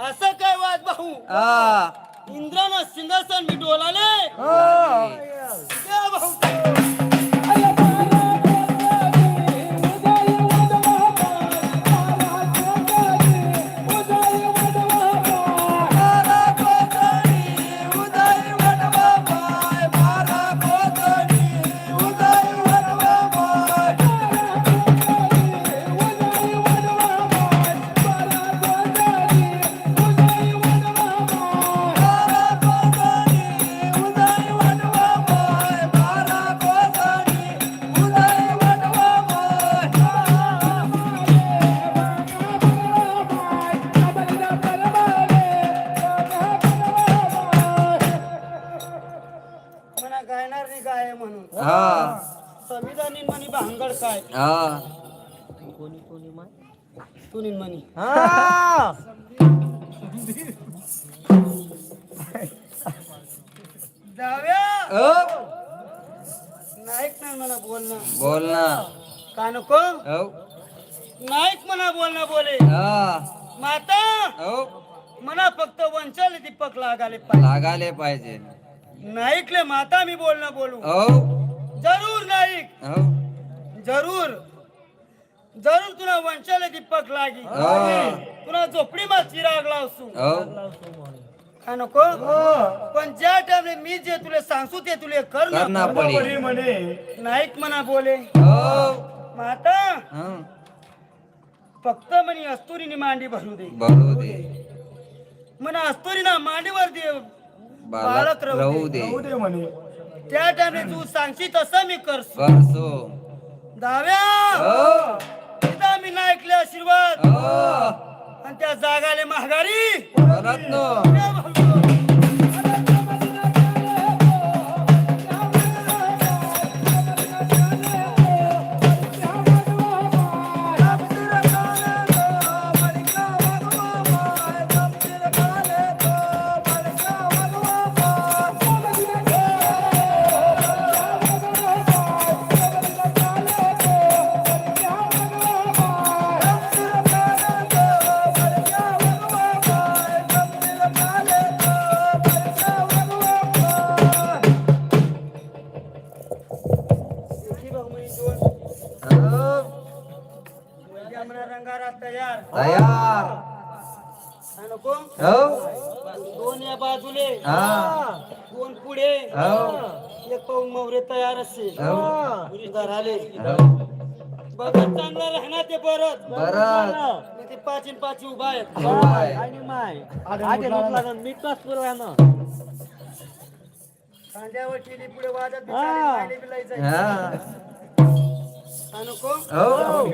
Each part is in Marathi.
असं काय वाद भाऊ? हा. इंद्रानं सिंहासन मी डोलाले तू म्हणी हा. जाव्या. हो नाईक नाही म्हणा बोलणं. बोल ना. का नको? हो. नाईक म्हणा बोलणं बोले. हा. माता हो. म्हणा फक्त वंचाल दीपक लागाले पाहिजे. लागाले पाहिजे. नाईकले माता मी बोलणं बोलू. हो. जरूर नाईक. हो. जरूर. जरूर तुला वंचाल दीपक लागी. हो. तुला झोपडी मा चिराग लावसू. हो. का नको? पण ज्या टाइमले मी जे तुला सांगसू ते तुले कर ना. पडी. नाईक म्हणा बोले. हो. माता हं. फक्त म्हणे अस्तुरीने मांडी भरू दे. बरू दे. म्हणा अस्तुरीना मांडीवर दे. बालक राहू राहू दे. दे. त्या टाइमले तू सांगशी तसं मी करसू. करसो. दाव्या! आणि त्या जागाले महागारी? रंगारा तयार तयार हा नको हो दोन या बाजूले हा दोन पुढे हो एक पाऊन मवरे तयार असेल हो हो बघत चांगला राहणार ते परत परत नाही ते पाच इन पाच उभा आहेत आहे? आणि माय आधी लागन मी कस पुरवा ना खांद्यावर केली पुढे वाजत. बिचारी नको हो.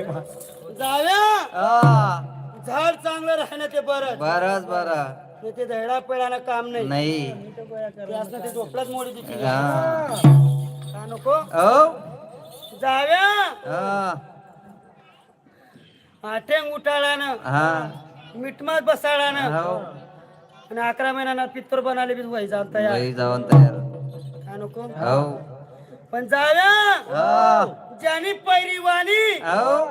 जाव्या हा. झाड चांगलं राहणं ते परत बरच बर. नाही ते धैडा पेडानं काम नाही. नाही. ते असणं ते झोपलाच मोडी देते हा. हा नको हो. जाव्या हा. आठेंग उठाळानं. हा. मिटमात बसाळानं. हो. आणि अकरा महिन्यानं पित्तर बनाले बी तयार. वही जाऊन तयार. हा नको हो. पण जाव्या हा. ज्यानी पैरी वाणी हो.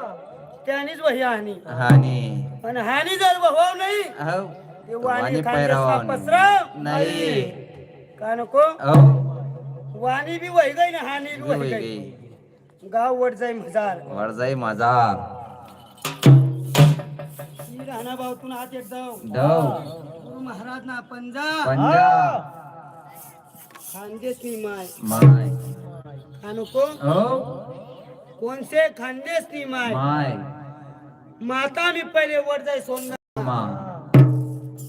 त्यानीच वही हानी. हानी. पण हानी जर वहवाव नाही हो. ते वाणी पसराव. नाही. का नको? हो. वाणी बी वही गई ना हानी बी वही गई. गाव वट जाई हजार वर जाई ही राणा भाऊतून हात येत जाऊ. गुरु महाराज ना पंजा. पंजा. खानदेश माय. माय. नको हो। कोणसे खानदेश नी माय? माय। माता मी पहिले वर सोमनाथ मा।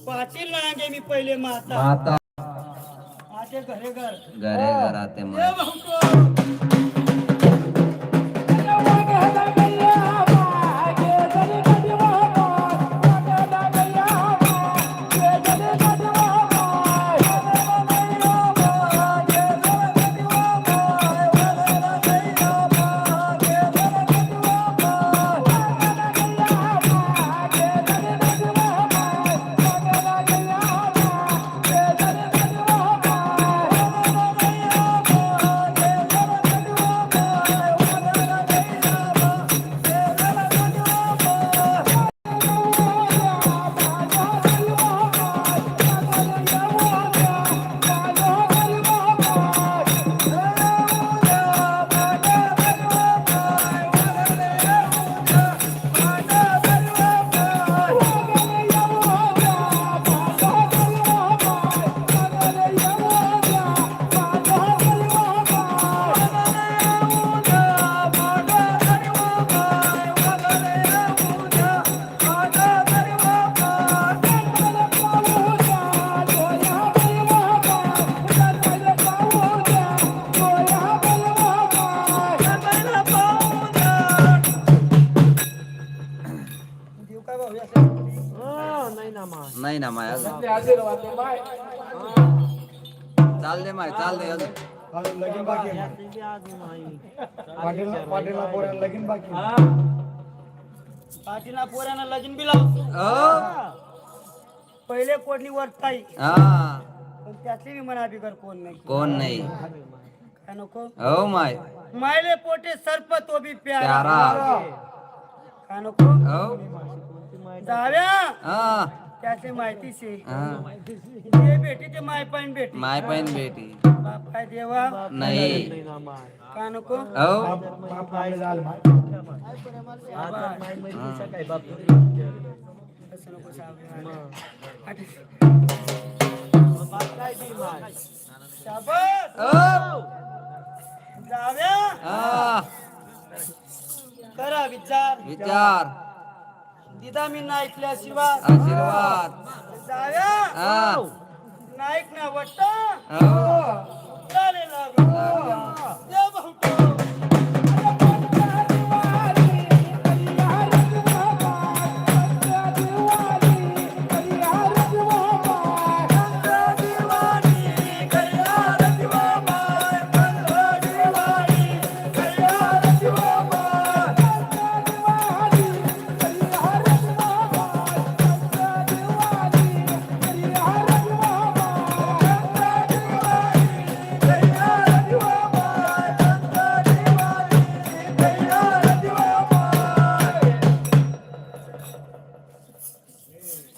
पाटील लागे मी पहिले माता। माता। आते घरे घर। घरे घराते ए अजून ते आशीर्वाद माय चाल दे माय चाल दे अजून. अजून लगीन बाकी आहे. पाटील पाटीलला पोरांना लगीन बाकी आहे. पाटीला पोरांना लगीन बी लावतो. हो पहिले कोडली वर ताई हा. पण त्यातली बी मना बिगर कोण नाही. कोण नाही. काय नको? हो माय. मायले पोटे सर्प तो बी प्यारा. प्यारा. काय नको? हो. जाव्या. हा. त्याची माहिती शे हा. ते माय पण बेटी माय पण बेटी बाप काय देवा. नाही. का नको? हो. असं नको. आठ-. शाबास जाव्या? हा. करा विचार. विचार. दिदा मी ना ऐकल्याशिवाय आशीर्वाद. जाव्या हा. नाईक ना वाटत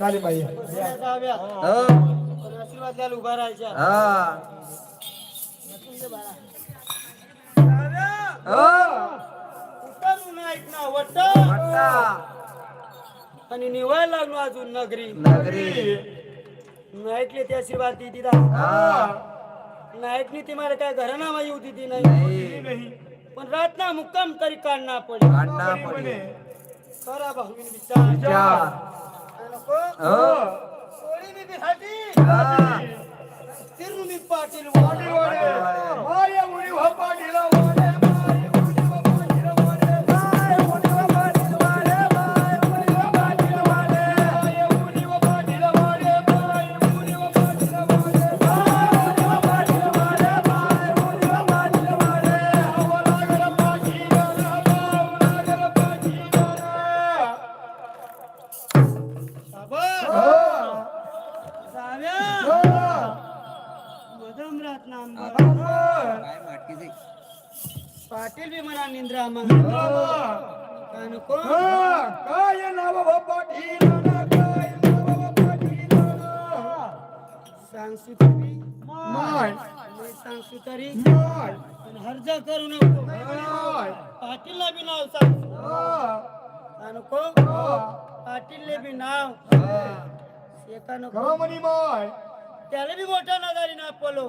चालेल बाई. हो. पण आशीर्वाद द्यायला उभा राहायच्या. हा. हो. आणि निवायला लागलो अजून नगरी. नगरी. नाईकले त्या आशीर्वाद दी दिदा हा. नाईकनी ती मला काय घरानामा येऊ दिली नाही. नाही. पण रात ना मुक्काम तरी काढणार पडे काढना पडे करा भाऊ विचार. सोडी मी बिहाटी हा तिरू मी पाटील वाडी माया मग काय नाव पाटील सांगसू तरी मी? सांगसू तरी? पण हर्ज करू नको. पाटीलला बी नाव सांग. नको पाटीलले बी नाव. एका नको माय. त्याला बी मोठा नगारी ना पलो.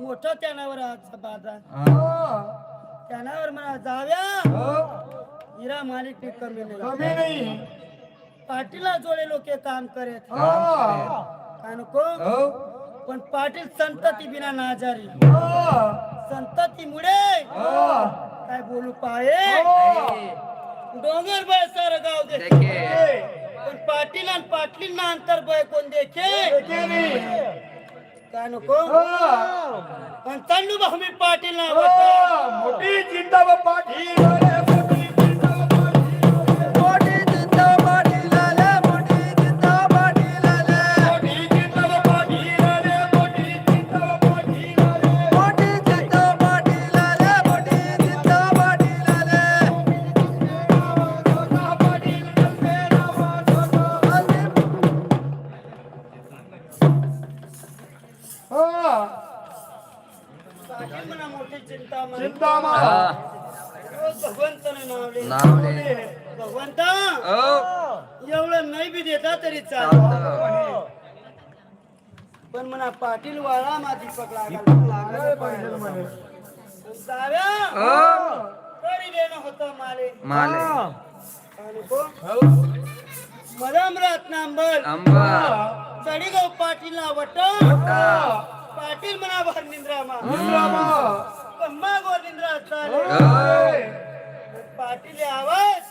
मोठं त्यानावर आजचा बाजार. त्यानावर म्हणा जाव्या. हिरा मालिक बी कमी नाही. पाटीलला जोडे लोक काम करत. हा. काय नको? हो. पण पाटील संतती बिना नाजारी. हा. संततीमुळे हा. काय बोलू पाये डोंगर बाय सारं गाव दे देखे. पण पाटील आणि पाटलींना अंतर बाय कोण देखे? काय नको? भाऊ मी पाटील ना मोठी चिंता पाटील वाळा माझी पकला लागला. हो तरी देणं होतं माले. माले. को? मदम रत्नांबर चढीगाव पाटील ना वट. हा. पाटील म्हणा भर निंद्रामा. रामा. कम्मा गोर निंद्रा चाले. पाटील आवाज.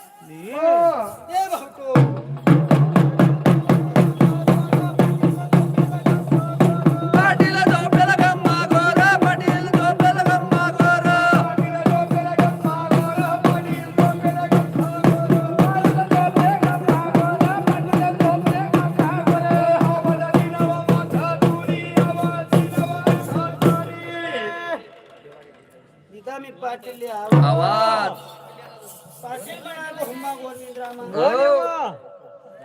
हा. दे भाऊ पाटील आवाज. पाटील गोविंदरामा हो.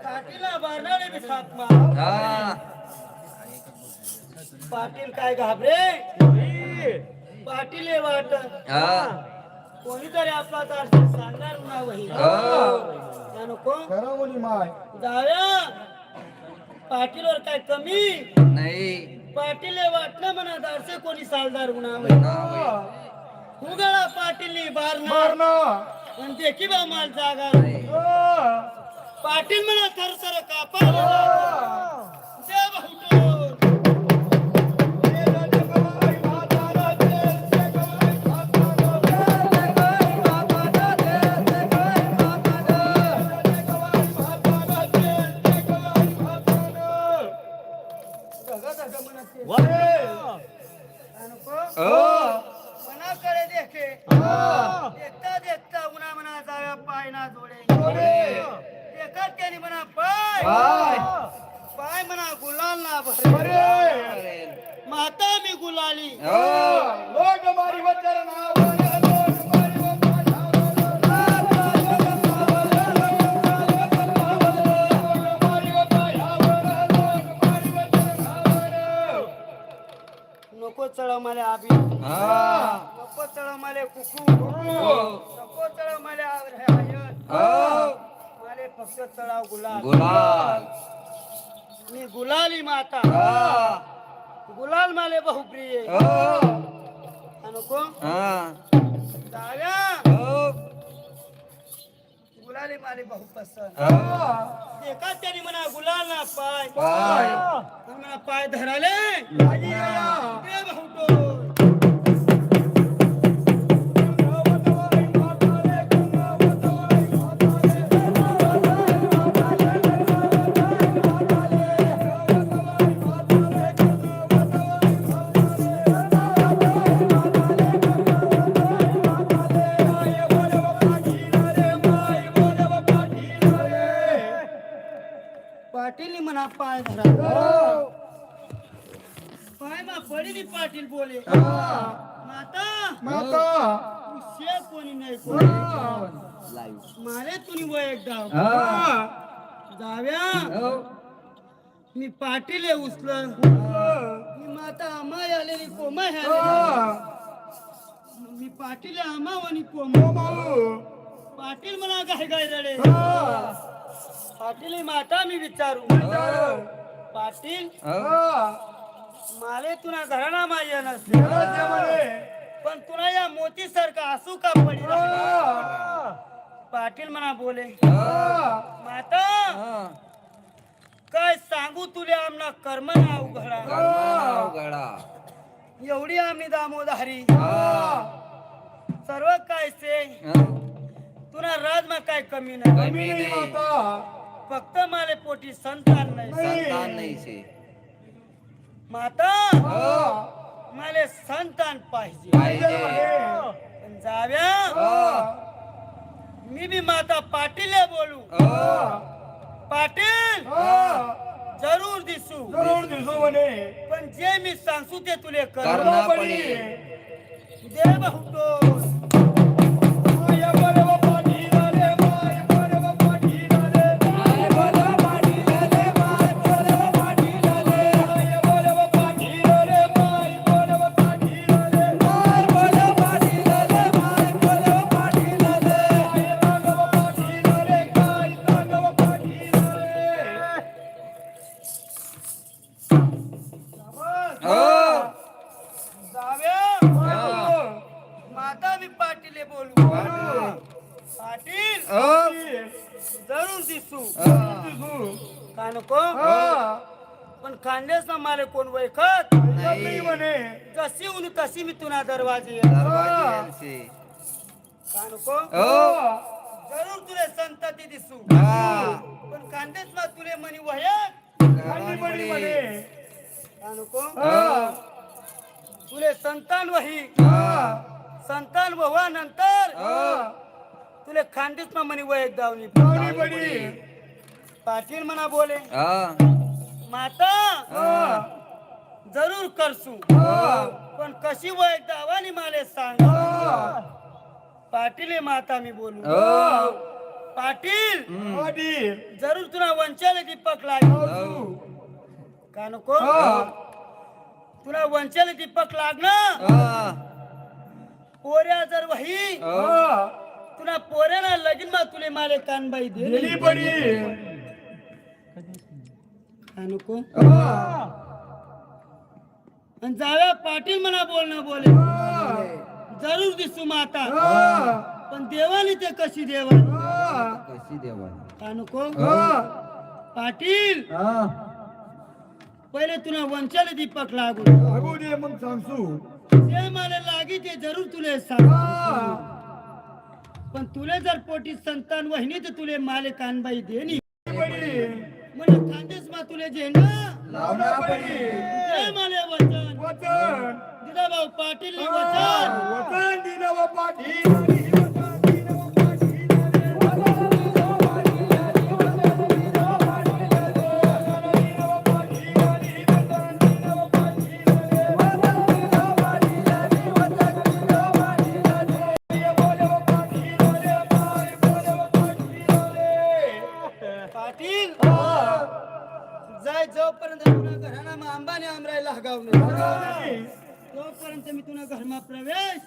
पाटील बारणारे बी हा. पाटील काय घाबरे? पाटील हे वाट. हा. कोणीतरी आपला तर सांगणार ना वही हो नको? खरं म्हणी माय. जाव्या पाटीलवर काय कमी? नाही. पाटील वाटणं म्हणा दारसे कोणी सालदार गुणा वही नाही. उगळा पाटील मारणं. आणि देखी बा माल जागा. नाही. पाटील म्हणा थर थर कापा फक्त चढाव गुलाल. गुलाल. मी गुलाली माता. गुलाल माले बहुप्रिय. नको. जाव्या. गुलाली माले बहुपसंत. एका त्याने म्हणा गुलाल ना पाय. पाय. म्हणा पाय धराले. दे पाटील म्हणा पाय धरा. पाय मा पडली पाटील बोले. माता उशे कोणी नाही कोणी. मारे तुम्ही वय एकदा. जाव्या. मी पाटील आहे उचल मी माता आम्हा आलेली कोमा मी पाटील आहे आम्हा आणि कोमा. पाटील म्हणा काय काय रडे. पाटील ही माता मी विचारू. पाटील माले तुला घराणा माया नसते पण तुला या मोती सारखा असू का पडला? पाटील म्हणा बोले. माता काय सांगू तुले आमना कर्म ना उघडा गळा एवढी आम्ही दामोदारी. सर्व काय से? तुला राजमा काय कमी नाही? फक्त माले पोटी संतान नाही संतान नाही से माता माले संतान पाहिजे. जाव्या मी बी माता पाटील बोलू. पाटील जरूर दिसू. पण जे मी सांगू ते तुले कर. करना पडी. दे बहुतो तशी मी तुना दरवाजे? येईन. दरवाजे का नको? हो. जरूर तुले संतती दिसू. हा. पण खांदेस मा तुले मनी. का नको? हो. तुले संतान वही. हा. संतान वहवा नंतर? हो. तुले खांदेस मा मनी वय दावणी पाटील म्हणा बोले. हा. माता. जरूर करसू. पण कशी वय दावानी माले सांग. पाटील माता मी बोलू हो. पाटील पाटील जरूर तुला वंचाले दीपक लागू हो. का नको. तुला वंचाले दीपक लागणं. पोऱ्या जर वही हा. तुला पोऱ्याला लगीन मग तुले माले कानबाई दे दिली पडी नको. आणि जाव्या पाटील म्हणा बोलणं बोले. जरूर दिसू माता. पण देवानी ते कशी देवा हा. का नको. पाटील! हा. पहिले तुला वंचाले दीपक लागू. लागू दे मग सांगसू जे मला लागी ते जरूर तुले सांग. पण तुले जर पोटी संतान वहिनी तर तुले माले कानबाई देनी मला खांदेस मा तुले झेंडा लावणार पडी जय माले वचन. वचन. दिदा भाऊ पाटील वचन. वचन व पाटील. तोपर्यंत मी तुला घरमा प्रवेश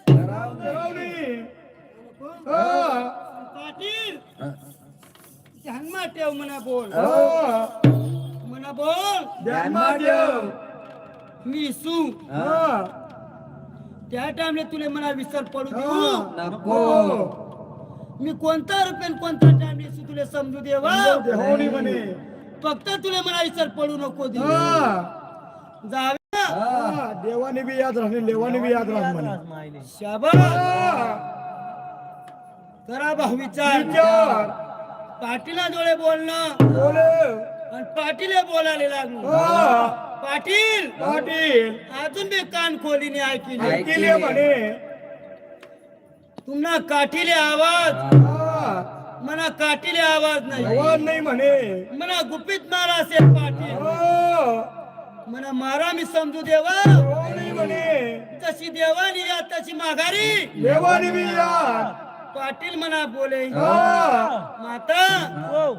पाटील. ध्यानमा ठेव म्हणा बोल. म्हणा बोल. मी सू त्या टाइमला तुले मला विसर पडू देऊ. मी कोणता रुपये कोणता टाइम येसू तुला समजू देवा? फक्त तुला मला विसर पडू नको देऊ. जावे. देवाने बी याद राहणे लेवाने बी याद राहणे म्हणे. शाबास! करा भाऊ विचार. विचार. पाटीला डोळे बोलणं. बोले. आणि पाटील बोलायला लागलो. हा. पाटील! पाटील. अजून बी कान खोलीने ऐकली म्हणे. तुम्हाला काठीले आवाज. हा. मला काठीले आवाज नाही. आवाज नाही म्हणे. मला गुपित मारा असेल पाटील. हो. मला मारा मी समजू देवा. म्हणे? तशी देवानी या तशी माघारी. देवाने याद पाटील म्हणा बोले. हा. माता हो.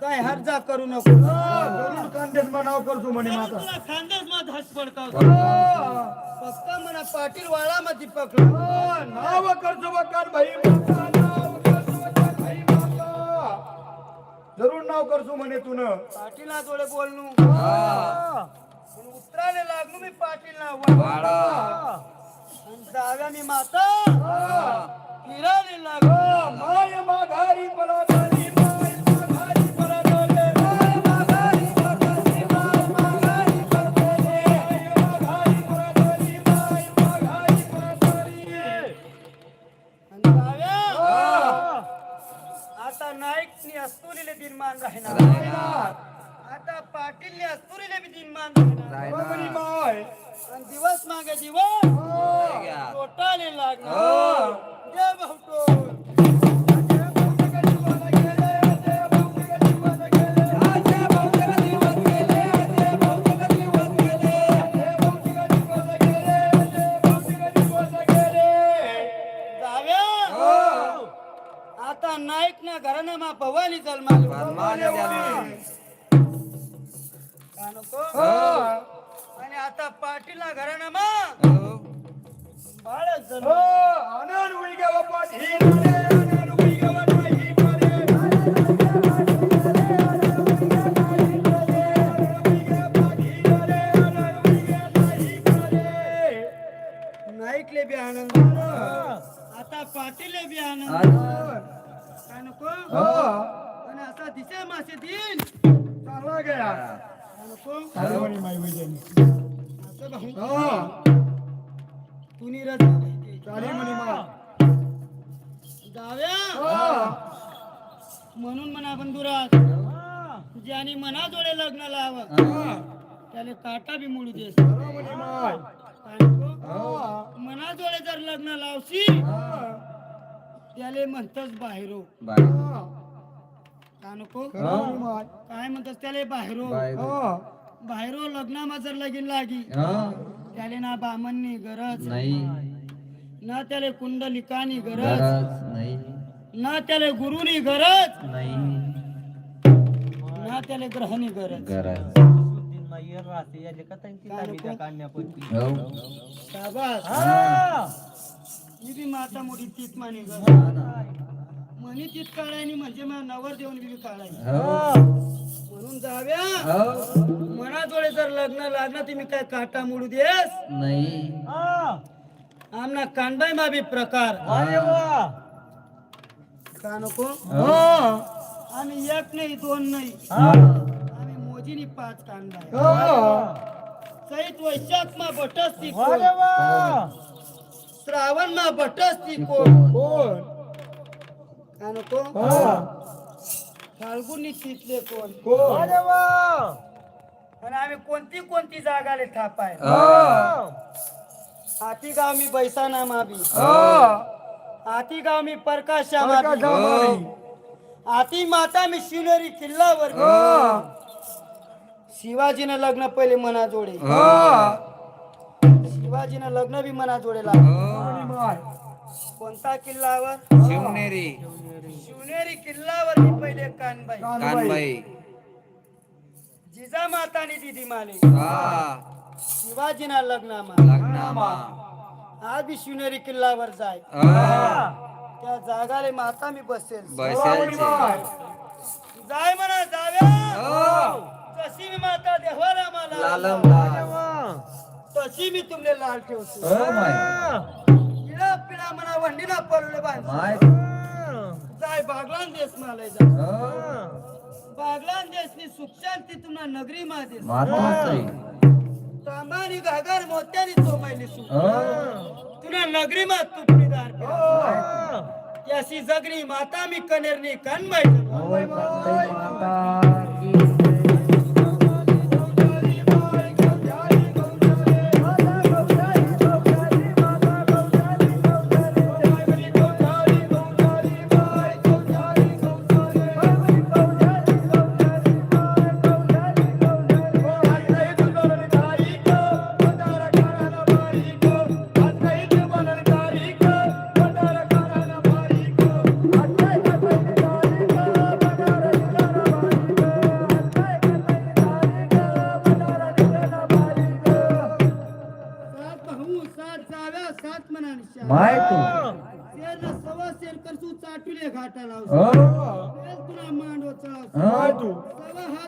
काय हर्जा करू नको. जरूर कांदेच मनाव करतो म्हणे माता. तुला खानदाच मा धस पडकाव हा. फक्त म्हणा पाटील वाळा मध्ये पकडलं हा. नाव करतो बकाल भाई माता नाव करतो बकाल भाई माता. जरूर नाव करतो म्हणे तुन. पाटीला जोडे बोलणू. पण उतराले लागलो मी पाटील ना जाव्या मी माता. फिरायला लागलो. माय माघारी जाव्या आता नाईकनी अस्तुरीले दिनमान राहणार. पाटीलने अस्तुरीले बी माय आणि दिवस मागे दिवस. लोटाले लागणार. पाटीलले बी आनंद. का नको? आणि आता दिसे मासे नको? असं भाऊ. कुणी रजा नाही जाव्या म्हणून म्हणा बंधुराज ज्याने मनाजोडे लग्न लाव त्याने काटा बी मोडू दे. मनाजोडे जर लग्न लावशी त्याले म्हणतच बाहेरो. का नको? काय म्हणतात त्याले बाहेरो? बाहेर. लग्नामा जर लगीन लागी. हा. त्याले ना बामणनी गरज. नाही. ना त्याले कुंडलिकानी गरज. गरज नाही. ना त्याले गुरुनी गरज. नाही. ना त्याले ग्रहणी गरज. गरज. हो. शाबास. ही बी माता मोठी तीत मानी ना. म्हणी तीत काढायनी म्हणजे मला नवर देऊन बी काढायनी. हो. म्हणून जाव्या हो. मनाजोडे जर लग्न लागलं तुम्ही काय काटा मोडू देस? नाही. आमना कांबाई मा बी प्रकार. का नको? हो. आम्ही एक नाही दोन नाही. आम्ही मोजीनी पाच कांदा चैत वैशाख मा बटस ती श्रावण मा बटस ती कोण? कोण? का नको फाल्गुनी तिथले कोण? अरे वा! आणि आम्ही कोणती कोणती जागाले थापाय हो. आती गाव मी बैसाना माबी. हो. आती गाव मी प्रकाशा माबी. हो. आती माता मी शिवनेरी किल्लावर. शिवाजीनं लग्न पहिले मना जोडे हो. शिवाजीनं लग्न बी मना जोडेला. हो. कोणता किल्लावर? शिवनेरी. शिवनेरी किल्लावर मी पहिले कानबाई. कानबाई. जिजा मातानी दिदी माने. हा. शिवाजीना लग्नामा. लग्नामा. आज बी शिवनेरी किल्लावर जाय. हा. त्या जागाले माता मी बसेल. जाय म्हणा जाव्या. हो. जशी मी माता देवाला मला तशी मी तुमले लाल ठेवतो. माय. पिढा पिढा म्हणा वंडीला पडले बांध माय. जाय बागलान देश माले जा हो बागलान देशनी सुख शांती तुम्हाला नगरी मा देस महात्मा तांबानी घागर मोत्यानी चोमायली सुख. तुला नगरी मा तुकडीदार पिढा. याशी जगणी माता मी कनेरनी कनबाई माता की सात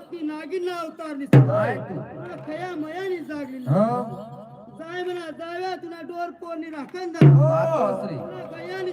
सवा हात ती नागिनला अवतारली तुला खया मयानी जागली हो जाय म्हणा जाव्या तुला डोर पोरणी राखण दा मातोश्री तुला गयानी